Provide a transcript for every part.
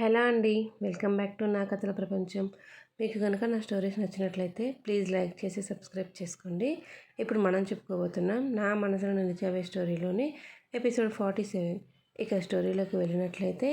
Hello అండి welcome back to నా కథల ప్రపంచం. మీకు కనుక నా స్టోరీస్ నచ్చినట్లయితే ప్లీజ్ లైక్ చేసి సబ్స్క్రైబ్ చేసుకోండి. ఇప్పుడు మనం చెప్పుకోబోతున్నాం నా మనసులో నిలిచావే స్టోరీలోని ఎపిసోడ్ ఫార్టీ సెవెన్. ఇక స్టోరీలోకి వెళ్ళినట్లయితే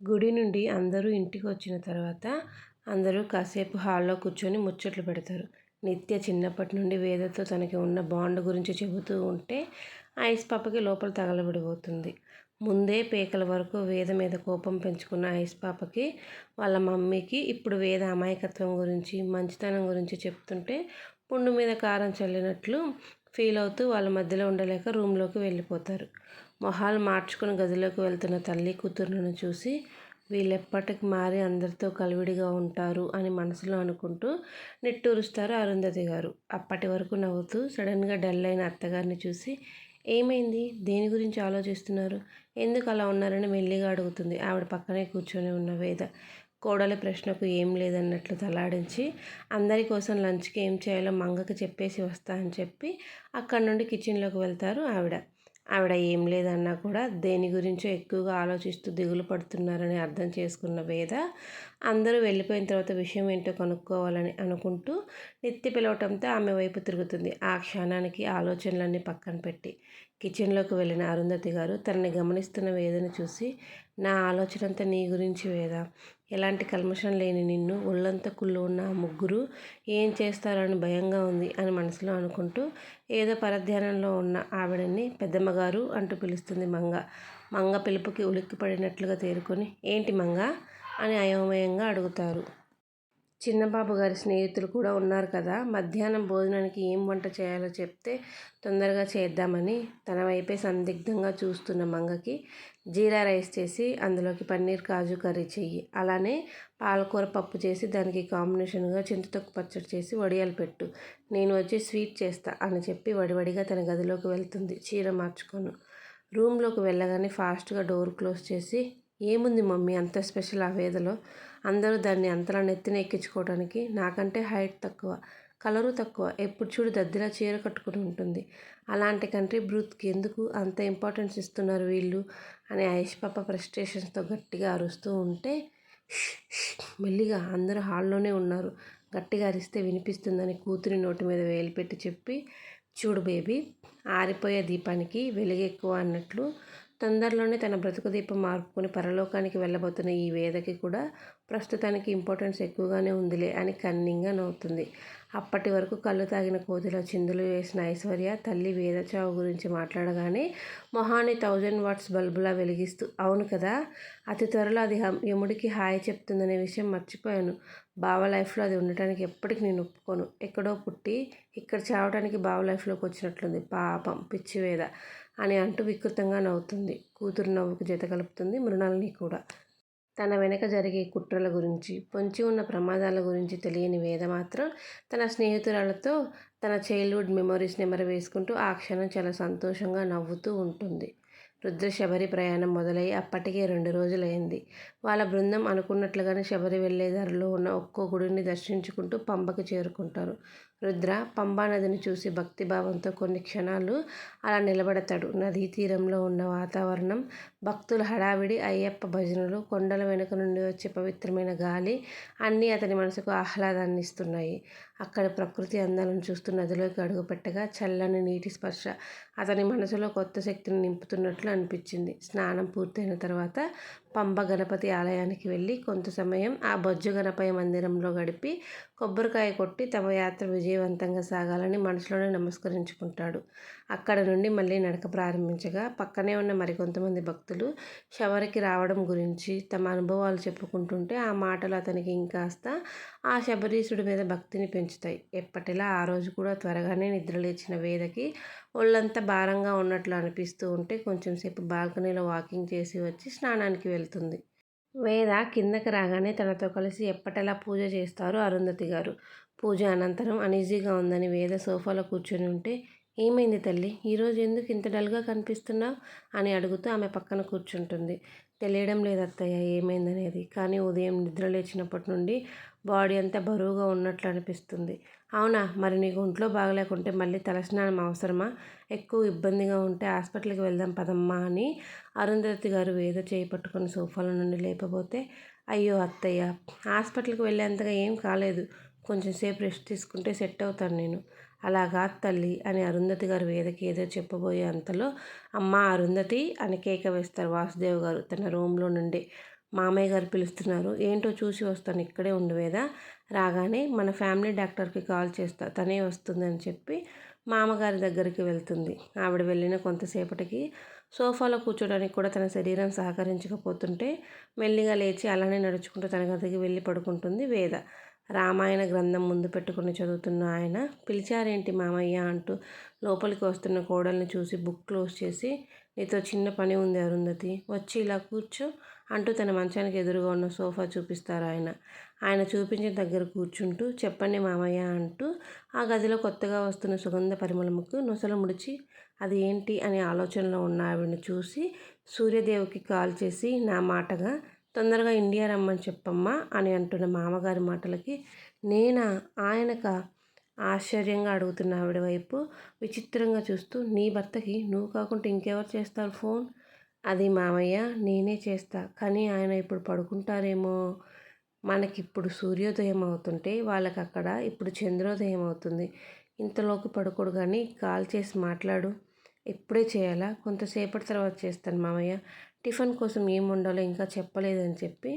గుడి నుండి అందరూ ఇంటికి వచ్చిన తర్వాత అందరూ కాసేపు హాల్లో కూర్చొని ముచ్చట్లు పెడతారు. నిత్య చిన్నప్పటి నుండి వేదతో తనకి ఉన్న బాండ్ గురించి చెబుతూ ఉంటే ఐస్ పాపకి లోపల తగలబడిపోతుంది. ముందే పేకల వరకు వేద మీద కోపం పెంచుకున్న ఐస్ పాపకి వాళ్ళ మమ్మీకి ఇప్పుడు వేద అమాయకత్వం గురించి మంచితనం గురించి చెప్తుంటే పుండు మీద కారం చల్లినట్లు ఫీల్ అవుతూ వాళ్ళ మధ్యలో ఉండలేక రూమ్లోకి వెళ్ళిపోతారు. మొహాలు మార్చుకుని గదిలోకి వెళ్తున్న తల్లి కూతురును చూసి వీళ్ళెప్పటికి మారి అందరితో కలివిడిగా ఉంటారు అని మనసులో అనుకుంటూ నిట్టూరుస్తారు అరుంధతి గారు. అప్పటి వరకు నవ్వుతూ సడన్గా డల్ అయిన అత్తగారిని చూసి ఏమైంది? దేని గురించి ఆలోచిస్తున్నారు? ఎందుకు అలా ఉన్నారని మెల్లిగా అడుగుతుంది. ఆవిడ పక్కనే కూర్చొని ఉన్న వేద కోడలి ప్రశ్నకు ఏం లేదన్నట్లు తలాడించి అందరి కోసం లంచ్కి ఏం చేయాలో మంగకి చెప్పేసి వస్తా అని చెప్పి అక్కడి నుండి కిచెన్లోకి వెళ్తారు ఆవిడ. ఆవిడ ఏం లేదన్నా కూడా దేని గురించో ఎక్కువగా ఆలోచిస్తూ దిగులు పడుతున్నారని అర్థం చేసుకున్న వేద అందరూ వెళ్ళిపోయిన తర్వాత విషయం ఏంటో కనుక్కోవాలని అనుకుంటూ నెత్తి పిలవటంతో ఆమె వైపు తిరుగుతుంది. ఆ క్షణానికి ఆలోచనలన్నీ పక్కన పెట్టి కిచెన్లోకి వెళ్ళిన అరుంధతి గారు తనని గమనిస్తున్న వేదని చూసి నా ఆలోచన అంతా నీ గురించి వేద. ఎలాంటి కల్మషం లేని నిన్ను ఒళ్ళంతా కుళ్ళు ఉన్న ఆ ముగ్గురు ఏం చేస్తారని భయంగా ఉంది అని మనసులో అనుకుంటూ ఏదో పరధ్యానంలో ఉన్న ఆవిడని పెద్దమ్మగారు అంటూ పిలుస్తుంది మంగ. మంగ పిలుపుకి ఉలిక్కిపడినట్లుగా తేరుకొని ఏంటి మంగ? అని అయోమయంగా అడుగుతారు. చిన్నబాబు గారి స్నేహితులు కూడా ఉన్నారు కదా మధ్యాహ్నం భోజనానికి ఏం వంట చేయాలో చెప్తే తొందరగా చేద్దామని తన వైపే సందిగ్ధంగా చూస్తున్న మంగకి జీరా రైస్ చేసి అందులోకి పన్నీర్ కాజు కర్రీ చెయ్యి. అలానే పాలకూర పప్పు చేసి దానికి కాంబినేషన్గా చింతతొక్కు పచ్చడి చేసి వడియాలు పెట్టు. నేను వచ్చి స్వీట్ చేస్తా అని చెప్పి వడివడిగా తన గదిలోకి వెళ్తుంది. చీర మార్చుకోను. రూమ్లోకి వెళ్ళగానే ఫాస్ట్గా డోర్ క్లోజ్ చేసి ఏముంది మమ్మీ అంత స్పెషల్ ఆ వేదలో? అందరూ దాన్ని అంతలా నెత్తిన ఎక్కించుకోవడానికి నాకంటే హైట్ తక్కువ. కలరు తక్కువ. ఎప్పుడు చూడు దద్దిలా చీర కట్టుకుని ఉంటుంది. అలాంటి కంట్రీ బ్రూత్కి ఎందుకు అంత ఇంపార్టెన్స్ ఇస్తున్నారు వీళ్ళు? అని ఐష్ పాప ఫ్రస్ట్రేషన్స్తో గట్టిగా అరుస్తూ ఉంటే మెల్లిగా అందరూ హాల్లోనే ఉన్నారు. గట్టిగా అరిస్తే వినిపిస్తుందని కూతురి నోటి మీద వేలు పెట్టి చెప్పి చూడు బేబీ ఆరిపోయే దీపానికి వెలుగెక్కువ అన్నట్లు తొందరలోనే తన బ్రతుకు దీపం మార్పుకొని పరలోకానికి వెళ్ళబోతున్న ఈ వేదకి కూడా ప్రస్తుతానికి ఇంపార్టెన్స్ ఎక్కువగానే ఉందిలే అని కన్నింగా నవ్వుతుంది. అప్పటి వరకు కళ్ళు తాగిన కోతిలో చిందులు వేసిన ఐశ్వర్య తల్లి వేదచావు గురించి మాట్లాడగానే మొహాన్ని థౌజండ్ వాట్స్ బల్బులా వెలిగిస్తూ అవును కదా అతి త్వరలో అది యముడికి హాయ్ చెప్తుందనే విషయం మర్చిపోయాను. బావ లైఫ్లో అది ఉండటానికి ఎప్పటికీ నేను ఒప్పుకోను. ఎక్కడో పుట్టి ఇక్కడ చావడానికి బావ లైఫ్లోకి వచ్చినట్లుంది. పాపం పిచ్చివేద అని అంటూ వికృతంగా నవ్వుతుంది. కూతురు నవ్వుకు జత కలుపుతుంది మృణాలని కూడా. తన వెనక జరిగే కుట్రల గురించి పొంచి ఉన్న ప్రమాదాల గురించి తెలియని వేద మాత్రం తన స్నేహితురాలతో తన చైల్డ్హుడ్ మెమొరీస్ నెమర వేసుకుంటూ ఆ క్షణం చాలా సంతోషంగా నవ్వుతూ ఉంటుంది. రుద్ర శబరి ప్రయాణం మొదలై అప్పటికే రెండు రోజులైంది వాళ్ళ బృందం అనుకున్నట్లుగానే శబరి వెళ్ళే దారిలో ఉన్న ఒక్కో గుడిని దర్శించుకుంటూ పంబకి చేరుకుంటారు. రుద్ర పంబా నదిని చూసి భక్తిభావంతో కొన్ని క్షణాలు అలా నిలబడతాడు. నదీ తీరంలో ఉన్న వాతావరణం భక్తుల హడావిడి అయ్యప్ప భజనలు కొండల వెనుక నుండి వచ్చే పవిత్రమైన గాలి అన్నీ అతని మనసుకు ఆహ్లాదాన్ని ఇస్తున్నాయి. అక్కడ ప్రకృతి అందాలను చూస్తూ నదిలోకి అడుగుపెట్టగా చల్లని నీటి స్పర్శ అతని మనసులో కొత్త శక్తిని నింపుతున్నట్లు అనిపించింది. స్నానం పూర్తయిన తర్వాత పంబ గణపతి ఆలయానికి వెళ్ళి కొంత సమయం ఆ బొజ్జు గణపయ్య మందిరంలో గడిపి కొబ్బరికాయ కొట్టి తమ యాత్ర విజయవంతంగా సాగాలని మనసులోనే నమస్కరించుకుంటాడు. అక్కడ నుండి మళ్ళీ నడక ప్రారంభించగా పక్కనే ఉన్న మరికొంతమంది భక్తులు శబరికి రావడం గురించి తమ అనుభవాలు చెప్పుకుంటుంటే ఆ మాటలు అతనికి ఇంకాస్త ఆ శబరీశుడి మీద భక్తిని పెంచుతాయి. ఎప్పటిలా ఆ రోజు కూడా త్వరగానే నిద్రలేచిన వేదకి ఒళ్ళంతా భారంగా ఉన్నట్లు అనిపిస్తూ ఉంటే కొంచెం సేపు బాల్కనీలో వాకింగ్ చేసి వచ్చి స్నానానికి వెళ్తుంది. వేద కిందకి రాగానే తనతో కలిసి ఎప్పటిలా పూజ చేస్తారు అరుంధతి గారు. పూజ అనంతరం అనీజీగా ఉందని వేద సోఫాలో కూర్చొని ఉంటే ఏమైంది తల్లి? ఈరోజు ఎందుకు ఇంత డల్గా కనిపిస్తున్నావు? అని అడుగుతూ ఆమె పక్కన కూర్చుంటుంది. తెలియడం లేదు అత్తయ్య ఏమైందనేది. కానీ ఉదయం నిద్ర లేచినప్పటి నుండి బాడీ అంతా బరువుగా ఉన్నట్లు అనిపిస్తుంది. అవునా? మరి నీకు ఒంట్లో బాగలేకుంటే మళ్ళీ తలస్నానం అవసరమా? ఎక్కువ ఇబ్బందిగా ఉంటే హాస్పిటల్కి వెళ్దాం పదమ్మా అని అరుంధతి గారు వేద చేయి పట్టుకొని సోఫాల నుండి లేపబోతే అయ్యో అత్తయ్య హాస్పిటల్కి వెళ్ళేంతగా ఏం కాలేదు. కొంచెం సేపు రెస్ట్ తీసుకుంటే సెట్ అవుతాను నేను. అలాగా తల్లి అని అరుంధతి గారు వేదకి ఏదో చెప్పబోయే అంతలో అమ్మ అరుంధతి అని కేక వేస్తారు వాసుదేవ్ గారు. తన రూమ్లో నుండి మామయ్య గారు పిలుస్తున్నారు. ఏంటో చూసి వస్తాను ఇక్కడే ఉండు వేద. రాగానే మన ఫ్యామిలీ డాక్టర్కి కాల్ చేస్తా తనే వస్తుందని చెప్పి మామగారి దగ్గరికి వెళ్తుంది. ఆవిడ వెళ్ళిన కొంతసేపటికి సోఫాలో కూర్చోడానికి కూడా తన శరీరం సహకరించకపోతుంటే మెల్లిగా లేచి అలానే నడుచుకుంటూ తన గదికి వెళ్ళి పడుకుంటుంది వేద. రామాయణ గ్రంథం ముందు పెట్టుకుని చదువుతున్న ఆయన పిలిచారేంటి మామయ్య అంటూ లోపలికి వస్తున్న కోడల్ని చూసి బుక్ క్లోజ్ చేసి నీతో చిన్న పని ఉంది అరుంధతి వచ్చి ఇలా కూర్చో అంటూ తన మంచానికి ఎదురుగా ఉన్న సోఫా చూపిస్తారు ఆయన. ఆయన చూపించిన దగ్గర కూర్చుంటూ చెప్పండి మామయ్య అంటూ ఆ గదిలో కొత్తగా వస్తున్న సుగంధ పరిమళముకు నొసలు ముడిచి అది ఏంటి అనే ఆలోచనలో ఉన్న ఆవిడని చూసి సూర్యదేవికి కాల్ చేసి నా మాటగా తొందరగా ఇండియా రమ్మని చెప్పమ్మా అని అంటున్న మామగారి మాటలకి నేనా ఆయనక ఆశ్చర్యంగా అడుగుతున్న ఆవిడ వైపు విచిత్రంగా చూస్తూ నీ భర్తకి నువ్వు కాకుండా ఇంకెవరు చేస్తారు ఫోన్? అది మామయ్య నేనే చేస్తా. కానీ ఆయన ఇప్పుడు పడుకుంటారేమో? మనకిప్పుడు సూర్యోదయం అవుతుంటే వాళ్ళకి అక్కడ ఇప్పుడు చంద్రోదయం అవుతుంది. ఇంతలోకి పడుకోడు కానీ కాల్ చేసి మాట్లాడు. ఇప్పుడే చేయాలా? కొంతసేపటి తర్వాత చేస్తాను మామయ్య. టిఫిన్ కోసం ఏం వండాలో ఇంకా చెప్పలేదని చెప్పి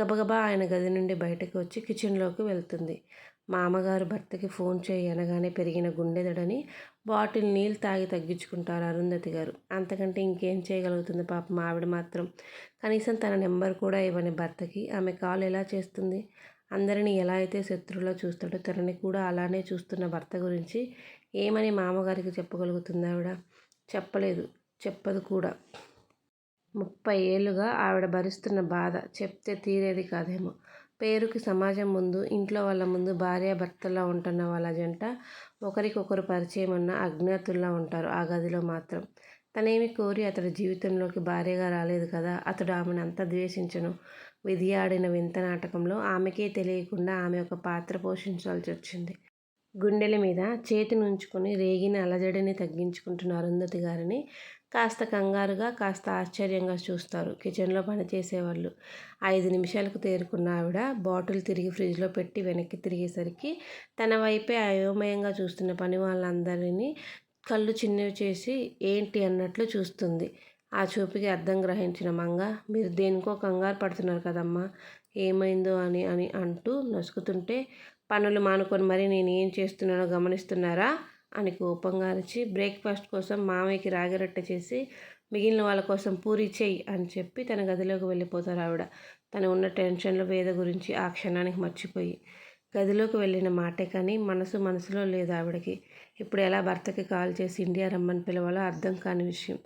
గబగబా ఆయన గది నుండి బయటకు వచ్చి కిచెన్లోకి వెళ్తుంది. మామగారు భర్తకి ఫోన్ చేయి అనగానే పెరిగిన గుండెదడని బాటిల్ నీళ్ళు తాగి తగ్గించుకుంటారు అరుంధతి గారు. అంతకంటే ఇంకేం చేయగలుగుతుంది పాపం ఆవిడ మాత్రం. కనీసం తన నెంబర్ కూడా ఇవ్వని భర్తకి ఆమె కాల్ ఎలా చేస్తుంది? అందరినీ ఎలా అయితే శత్రువులో చూస్తాడో తనని కూడా అలానే చూస్తున్న భర్త గురించి ఏమని మామగారికి చెప్పగలుగుతుంది ఆవిడ? చెప్పలేదు. చెప్పదు కూడా. ముప్పై ఏళ్ళుగా ఆవిడ భరిస్తున్న బాధ చెప్తే తీరేది కాదేమో. పేరుకి సమాజం ముందు ఇంట్లో వాళ్ళ ముందు భార్యాభర్తల్లో ఉంటున్న వాళ్ళ జంట ఒకరికొకరు పరిచయం ఉన్న అజ్ఞాతుల్లా ఉంటారు ఆ గదిలో మాత్రం. తనేమి కోరి అతడి జీవితంలోకి భార్యగా రాలేదు కదా అతడు ఆమెను అంత ద్వేషించను. విధి ఆడిన వింత నాటకంలో ఆమెకే తెలియకుండా ఆమె ఒక పాత్ర పోషించాల్సి వచ్చింది. గుండెల మీద చేతి నుంచుకొని రేగిన అలజడిని తగ్గించుకుంటున్న అరుంధతి గారిని కాస్త కంగారుగా కాస్త ఆశ్చర్యంగా చూస్తారు. కిచెన్లో పనిచేసేవాళ్ళు. ఐదు నిమిషాలకు తేరుకున్న ఆవిడ బాటిల్ తిరిగి ఫ్రిడ్జ్లో పెట్టి వెనక్కి తిరిగేసరికి తన వైపే అయోమయంగా చూస్తున్న పని వాళ్ళందరినీ కళ్ళు చిన్నవి చేసి ఏంటి అన్నట్లు చూస్తుంది. ఆ చూపుకి అర్థం గ్రహించిన మంగ మీరు దేనికో కంగారు పడుతున్నారు కదమ్మా ఏమైందో అని అని అంటూ నసుకుతుంటే పనులు మానుకొని మరి నేను ఏం చేస్తున్నానో గమనిస్తున్నారా? అని కోపంగా అరిచి బ్రేక్ఫాస్ట్ కోసం మామయ్యకి రాగిరొట్టె చేసి మిగిలిన వాళ్ళ కోసం పూరి చెయ్యి అని చెప్పి తన గదిలోకి వెళ్ళిపోతారు ఆవిడ. తను ఉన్న టెన్షన్లో వేద గురించి ఆ క్షణానికి మర్చిపోయి. గదిలోకి వెళ్ళిన మాటే కానీ మనసు మనసులో లేదు ఆవిడకి. ఇప్పుడు ఎలా భర్తకి కాల్ చేసి ఇండియా రమ్మని పిలవాలో అర్థం కాని విషయం.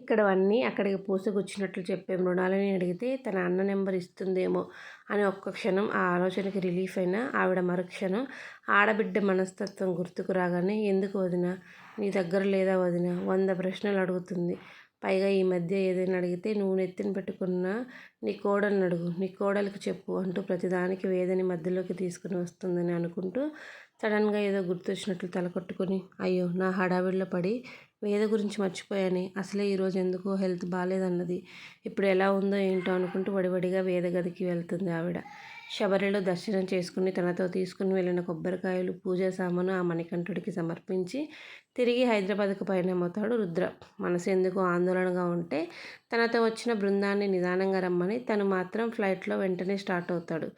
ఇక్కడవన్నీ అక్కడికి పూసగుచ్చినట్లు చెప్పే మృణాలని అడిగితే తన అన్న నెంబర్ ఇస్తుందేమో అని ఒక్క క్షణం ఆ ఆలోచనకి రిలీఫ్ అయినా ఆవిడ మరుక్షణం ఆడబిడ్డ మనస్తత్వం గుర్తుకు రాగానే ఎందుకు వదిన? నీ దగ్గర లేదా వదిన? వంద ప్రశ్నలు అడుగుతుంది. పైగా ఈ మధ్య ఏదైనా అడిగితే నువ్వు నెత్తిన పెట్టుకున్న నీ కోడల్ని అడుగు. నీ కోడలికి చెప్పు అంటూ ప్రతిదానికి వేదని మధ్యలోకి తీసుకుని వస్తుందని అనుకుంటూ సడన్గా ఏదో గుర్తొచ్చినట్లు తలకొట్టుకొని అయ్యో నా హడావిడిలో పడి వేద గురించి మర్చిపోయానే. అసలే ఈరోజు ఎందుకో హెల్త్ బాగాలేదన్నది ఇప్పుడు ఎలా ఉందో ఏంటో అనుకుంటూ వడివడిగా వేద గదికి వెళ్తుంది ఆవిడ. శబరిలో దర్శనం చేసుకుని తనతో తీసుకుని వెళ్ళిన కొబ్బరికాయలు పూజా సామాను ఆ మణికంఠుడికి సమర్పించి తిరిగి హైదరాబాద్కు పయనమవుతాడు రుద్ర. మనసు ఎందుకు ఆందోళనగా ఉంటే తనతో వచ్చిన బృందాన్ని నిదానంగా రమ్మని తను మాత్రం ఫ్లైట్లో వెంటనే స్టార్ట్ అవుతాడు.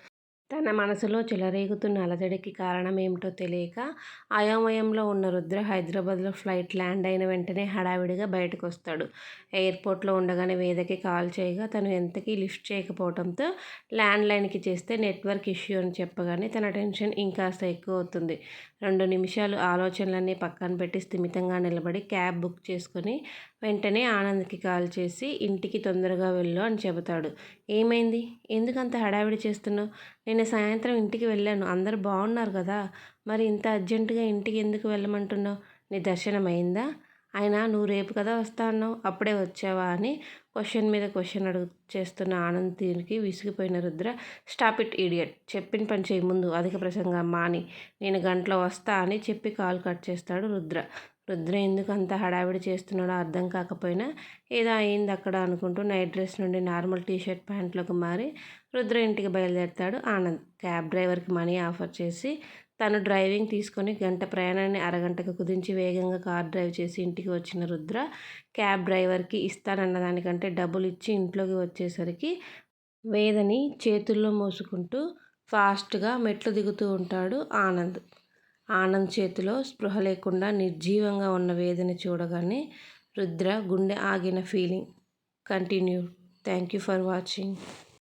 తన మనసులో చెలరేగుతున్న అలజడికి కారణమేమిటో తెలియక అయోమయంలో ఉన్న రుద్ర హైదరాబాద్లో ఫ్లైట్ ల్యాండ్ అయిన వెంటనే హడావిడిగా బయటకు వస్తాడు ఎయిర్పోర్ట్లో ఉండగానే వేదకి కాల్ చేయగా తను ఎంతకీ లిఫ్ట్ చేయకపోవడంతో ల్యాండ్ లైన్కి చేస్తే నెట్వర్క్ ఇష్యూ అని చెప్పగానే తన టెన్షన్ ఇంకాస్త ఎక్కువ అవుతుంది. రెండు నిమిషాలు ఆలోచనలన్నీ పక్కన పెట్టి స్థిమితంగా నిలబడి క్యాబ్ బుక్ చేసుకొని వెంటనే ఆనంద్కి కాల్ చేసి ఇంటికి తొందరగా వెళ్ళు అని చెబుతాడు. ఏమైంది? ఎందుకంత హడావిడి చేస్తున్నావు? నేను సాయంత్రం ఇంటికి వెళ్ళాను. అందరు బాగున్నారు కదా. మరి ఇంత అర్జెంటుగా ఇంటికి ఎందుకు వెళ్ళమంటున్నావు? నీ దర్శనం అయిందా ఆయన నువ్వు రేపు కదా వస్తా అన్నావు. అప్పుడే వచ్చావా? అని క్వశ్చన్ మీద క్వశ్చన్ అడుగు చేస్తున్న ఆనంద్ దీనికి విసిగిపోయిన రుద్ర స్టాప్ ఇట్ ఈడియట్ చెప్పిన పని చేయి ముందు. అధిక ప్రసంగం మాని. నేను గంటలో వస్తా అని చెప్పి కాల్ కట్ చేస్తాడు రుద్ర. రుద్ర ఎందుకు అంత హడావిడి చేస్తున్నాడో అర్థం కాకపోయినా ఏదో అయింది అక్కడ అనుకుంటూ నైట్ డ్రెస్ నుండి నార్మల్ టీషర్ట్ ప్యాంట్లోకి మారి రుద్ర ఇంటికి బయలుదేరుతాడు. ఆనంద్ క్యాబ్ డ్రైవర్కి మనీ ఆఫర్ చేసి తను డ్రైవింగ్ తీసుకొని గంట ప్రయాణాన్ని అరగంటకు కుదించి వేగంగా కార్ డ్రైవ్ చేసి ఇంటికి వచ్చిన రుద్ర క్యాబ్ డ్రైవర్కి ఇస్తానన్న దానికంటే డబ్బులు ఇచ్చి ఇంట్లోకి వచ్చేసరికి వేదని చేతుల్లో మోసుకుంటూ ఫాస్ట్గా మెట్లు దిగుతూ ఉంటాడు ఆనంద్. ఆనంద్ చేతిలో స్పృహ లేకుండా నిర్జీవంగా ఉన్న వేదని చూడగానే రుద్ర గుండె ఆగిన feeling continue thank you for watching